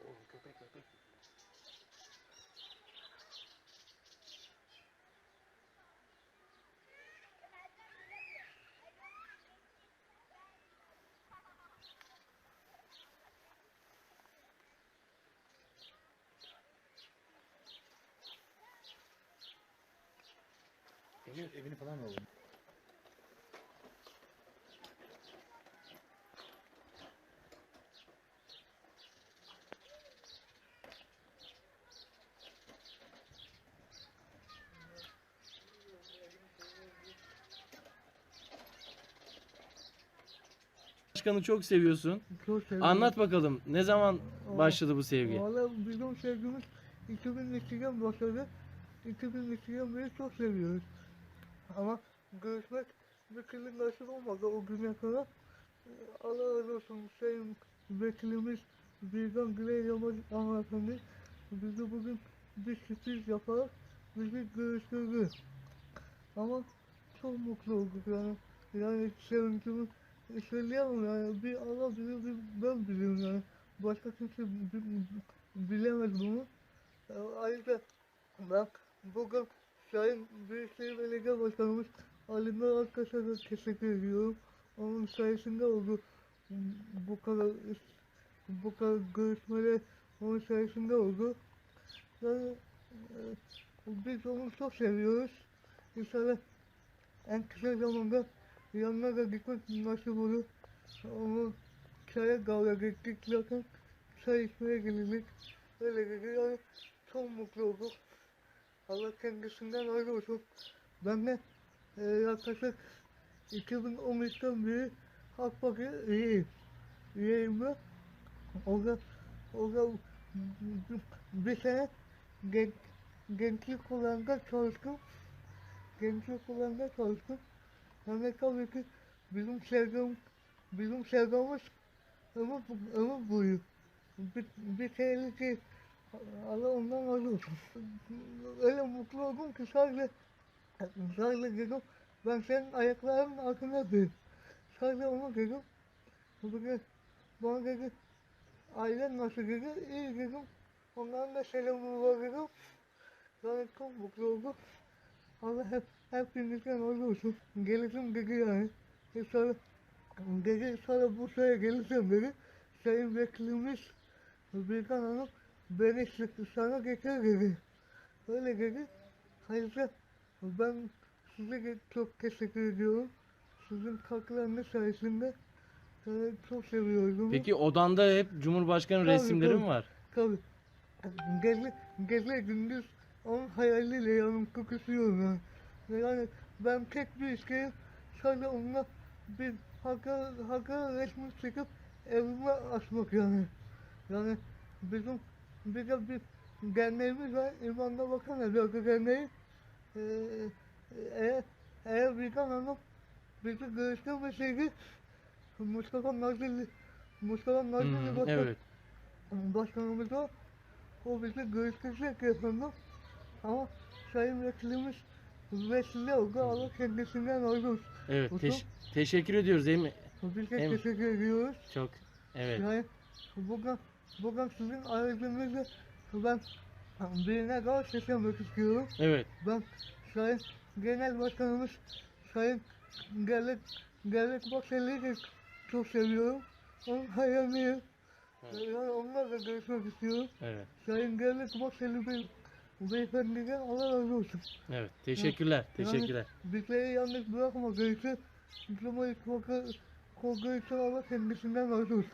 Oğlum köpek köpek. Evini falan mı alalım? Başkanı çok seviyorsun. Çok seviyorum. Anlat bakalım ne zaman başladı bu sevgi? Valla bizim sevgimiz 2002'den başladı. 2002'den beri çok seviyoruz. Ama görüşmek bir türlü nasip olmadı o güne kadar. Allah razı olsun Sayın Vekilimiz Birgan Güney Yamaç Hanımefendi bizi bugün bir sürpriz yaparak bizi görüştürdü. Ama çok mutlu olduk yani. Yani sevincimi söyleyemem yani. Bir Allah bilir, bir ben biliyorum yani. Başka kimse bi- bi- bilemez bunu. Ayrıca ben bugün Sayın Büyükşehir Belediye Başkanımız Ali Nur Akkas'a da teşekkür ediyorum. Onun sayesinde oldu bu kadar bu kadar görüşmeler onun sayesinde oldu. Yani e, biz onu çok seviyoruz. İnşallah en kısa zamanda yanına da gitmek nasip olur. Onu çaya kavga gittik zaten çay içmeye geldik. Öyle dedi yani çok mutlu olduk. Allah kendisinden razı olsun. Ben de e, yaklaşık 2013'ten beri AK Parti üyeyim. Üyeyim ben. Orada, orada bir sene gen, gençlik kulağında çalıştım. Gençlik kulağında çalıştım. Yani tabii ki bizim sevgim, bizim sevgimiz ömür, ömür boyu. Bir, bir senelik şey, Allah ondan razı olsun. Öyle mutlu oldum ki sadece, sadece dedim, ben senin ayaklarının altına bir. Sadece onu dedim. Bugün bana dedi, ailen nasıl dedi, iyi dedim. Onların da selamı var dedim. Yani çok mutlu oldum. Allah hep hepinizden razı olsun. Gelirim dedi yani. E sonra, dedi sonra Bursa'ya gelirsem dedi. Sayın Vekilimiz Birkan Hanım beni sana getir dedi. Öyle dedi. Ayrıca ben size çok teşekkür ediyorum. Sizin katkılarınız sayesinde e, çok seviyordum. Peki odanda hep Cumhurbaşkanı Tabii, resimleri tabii. mi var? Tabii. Gece, gece gündüz onun hayaliyle yanım kokuşuyorum yani. Yani ben tek bir isteğim sadece onunla bir haka, haka resmi çekip evime asmak yani. Yani bizim bir de bir derneğimiz var. İmanda Bakanı Bölge Derneği. Ee, eğer, eğer bir hanım bizi görüştürmeseydi Mustafa Nazilli Mustafa Nazilli Hmm, Bakan evet. Başkanımız o. O bizi görüştürecek efendim. Ama Sayın Vekilimiz vesile oldu. Allah kendisinden razı olsun. Evet. Teş- teşekkür ediyoruz değil mi? Biz de teşekkür ediyoruz. Çok. Evet. Yani bugün, bugün sizin aracınızla ben birine daha seslenmek istiyorum. Evet. Ben Sayın Genel Başkanımız Sayın Gerlek, Gerlek Baksel'i de çok seviyorum. Onun hayaliyim. Evet. Yani onlarla görüşmek istiyorum. Evet. Sayın Gerlek Baksel'i Bey, beyefendiden Allah razı olsun. Evet. Teşekkürler. Teşekkürler. Bizleri yalnız bırakmadığı için, Cumhur İttifakı kurduğu için Allah kendisinden razı olsun.